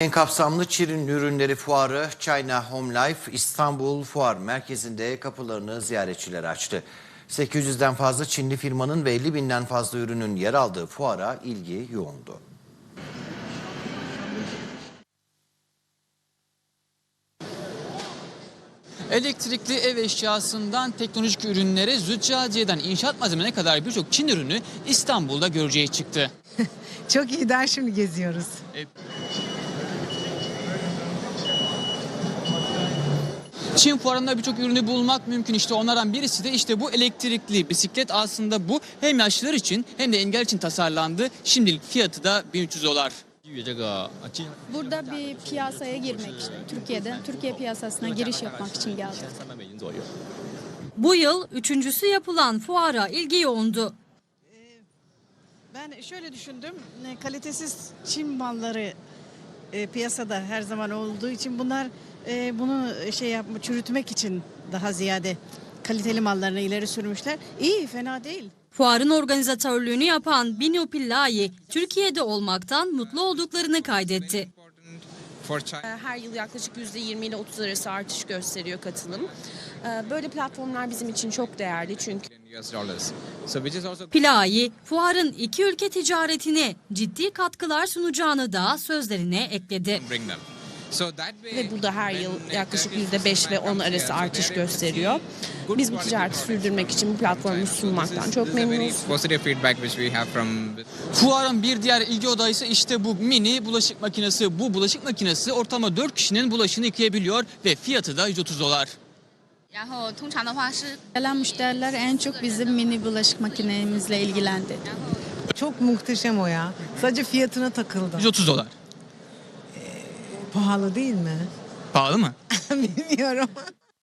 En kapsamlı Çin ürünleri fuarı China Home Life İstanbul Fuar Merkezi'nde kapılarını ziyaretçilere açtı. 800'den fazla Çinli firmanın ve 50 binden fazla ürünün yer aldığı fuara ilgi yoğundu. Elektrikli ev eşyasından teknolojik ürünlere, züccaciyeden inşaat malzemelerine kadar birçok Çin ürünü İstanbul'da görücüye çıktı. Çok iyi daha şimdi geziyoruz. Çin fuarında birçok ürünü bulmak mümkün. İşte onlardan birisi de işte bu elektrikli bisiklet aslında bu hem yaşlılar için hem de engel için tasarlandı. Şimdilik fiyatı da 1300 dolar. Burada bir piyasaya girmek için, Türkiye'de, Türkiye piyasasına giriş yapmak için geldik. Bu yıl üçüncüsü yapılan fuara ilgi yoğundu. Ee, ben şöyle düşündüm, kalitesiz Çin malları e, piyasada her zaman olduğu için bunlar e, bunu şey yapma, çürütmek için daha ziyade kaliteli mallarını ileri sürmüşler. İyi, fena değil. Fuarın organizatörlüğünü yapan Binu Pillai, Türkiye'de olmaktan mutlu olduklarını kaydetti. Her yıl yaklaşık %20 ile 30 arası artış gösteriyor katılım. Ee, Böyle platformlar bizim için çok değerli çünkü Pillai, fuarın iki ülke ticaretine ciddi katkılar sunacağını da sözlerine ekledi. Ve uh, bu da her yıl yaklaşık %5 ve 10 arası artış gösteriyor. Biz bu ticareti sürdürmek için bu platformu sunmaktan çok memnunuz. Fuarın bir diğer ilgi odağı ise işte bu mini bulaşık makinesi. Bu bulaşık makinesi ortalama 4 kişinin bulaşığını yıkayabiliyor ve fiyatı da 130 dolar. Gelen müşteriler en çok bizim mini bulaşık makinemizle ilgilendi. Çok muhteşem o ya. Sadece fiyatına takıldım. 130 dolar. Pahalı değil mi? Pahalı mı? Bilmiyorum.